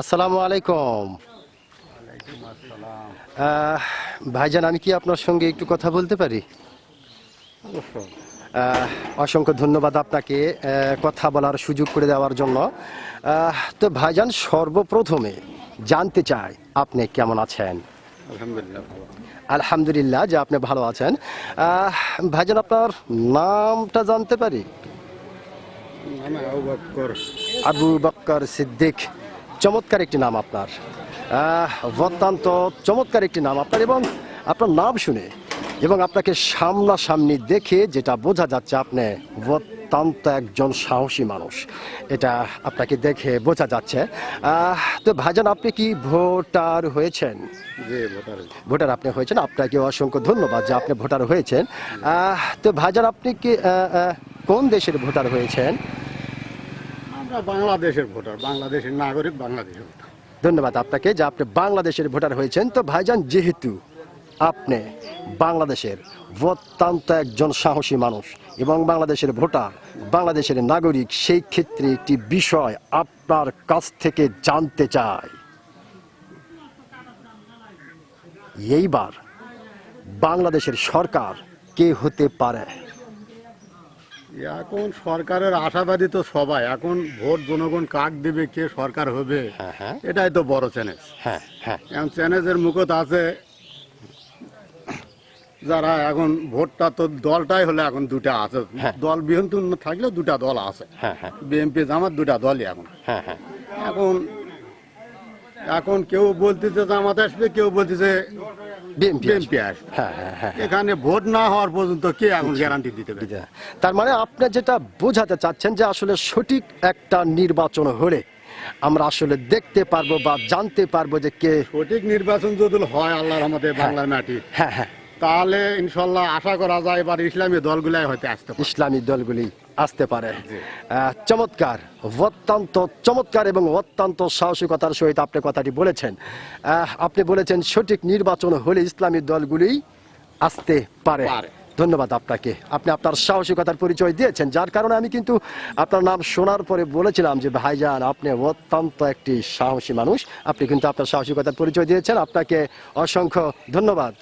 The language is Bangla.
আসসালামু আলাইকুম। ভাইজান আমি কি আপনার সঙ্গে একটু কথা বলতে পারি? অসংখ্য ধন্যবাদ আপনাকে কথা বলার সুযোগ করে দেওয়ার জন্য। তো ভাইজান সর্বপ্রথমে জানতে চাই আপনি কেমন আছেন? আলহামদুলিল্লাহ। যে আপনি ভালো আছেন। ভাইজন আপনার নামটা জানতে পারি? আবু বক্কর। সিদ্দিক। চমৎকার একটি নাম আপনার। অত্যন্ত চমৎকার একটি নাম আপনার এবং আপনার নাম শুনে এবং আপনাকে সামনাসামনি দেখে যেটা বোঝা যাচ্ছে আপনি অত্যন্ত একজন সাহসী মানুষ। এটা আপনাকে দেখে বোঝা যাচ্ছে। তো ভাইজান আপনি কি ভোটার হয়েছেন? ভোটার আপনি হয়েছেন। আপনাকে অসংখ্য ধন্যবাদ যে আপনি ভোটার হয়েছেন। তো ভাইজান আপনি কি কোন দেশের ভোটার হয়েছেন? আমরা বাংলাদেশের ভোটার বাংলাদেশের নাগরিক বাংলাদেশের ভোটার। ধন্যবাদ আপনাকে যে আপনি বাংলাদেশের ভোটার হয়েছেন। তো ভাইজান যেহেতু আপনি বাংলাদেশের অত্যন্ত একজন সাহসী মানুষ এবং বাংলাদেশের ভোটার বাংলাদেশের নাগরিক সেই ক্ষেত্রে একটি বিষয় আপনার কাছ থেকে জানতে চায় এইবার বাংলাদেশের সরকার কে হতে পারে? এখন সরকারের আশাবাদী তো সবাই। এখন ভোট জনগণ কাক দেবে কে সরকার হবে? হ্যাঁ, হ্যাঁ। এটাই তো বড় চ্যালেঞ্জ। হ্যাঁ হ্যাঁ। এখন চ্যালেঞ্জের মুখত আছে যারা এখন ভোটটা তো দলটাই হলে এখন দুটা আছে। হ্যাঁ। দল বিহীন থাকলেও দুটা দল আছে। হ্যাঁ হ্যাঁ। বিএনপি জামাত দুটা দলই এখন। হ্যাঁ হ্যাঁ। এখন এখন কেউ বলতেছে জামাত আসবে কেউ বলতেছে বিএনপি আসবে। এখানে ভোট না হওয়ার পর্যন্ত কে এখন গ্যারান্টি দিতে পারে। তার মানে আপনি যেটা বোঝাতে চাচ্ছেন যে আসলে সঠিক একটা নির্বাচন হলে আমরা আসলে দেখতে পারব বা জানতে পারব যে কে সঠিক নির্বাচন যদি হয় আল্লাহর আমাদের বাংলার মাটি। হ্যাঁ হ্যাঁ। তাহলে ইনশাল্লাহ আশা করা যায় এবার ইসলামী দলগুলাই হয়তো আসতে ইসলামী দলগুলি আসতে পারে। চমৎকার অত্যন্ত চমৎকার এবং অত্যন্ত সাহসিকতার সহিত আপনি কথাটি বলেছেন। আপনি বলেছেন সঠিক নির্বাচন হলে ইসলামী দলগুলি আসতে পারে। পারে। ধন্যবাদ আপনাকে। আপনি আপনার সাহসিকতার পরিচয় দিয়েছেন যার কারণে আমি কিন্তু আপনার নাম শোনার পরে বলেছিলাম যে ভাইজান আপনি অত্যন্ত একটি সাহসী মানুষ। আপনি কিন্তু আপনার সাহসিকতার পরিচয় দিয়েছেন। আপনাকে অসংখ্য ধন্যবাদ।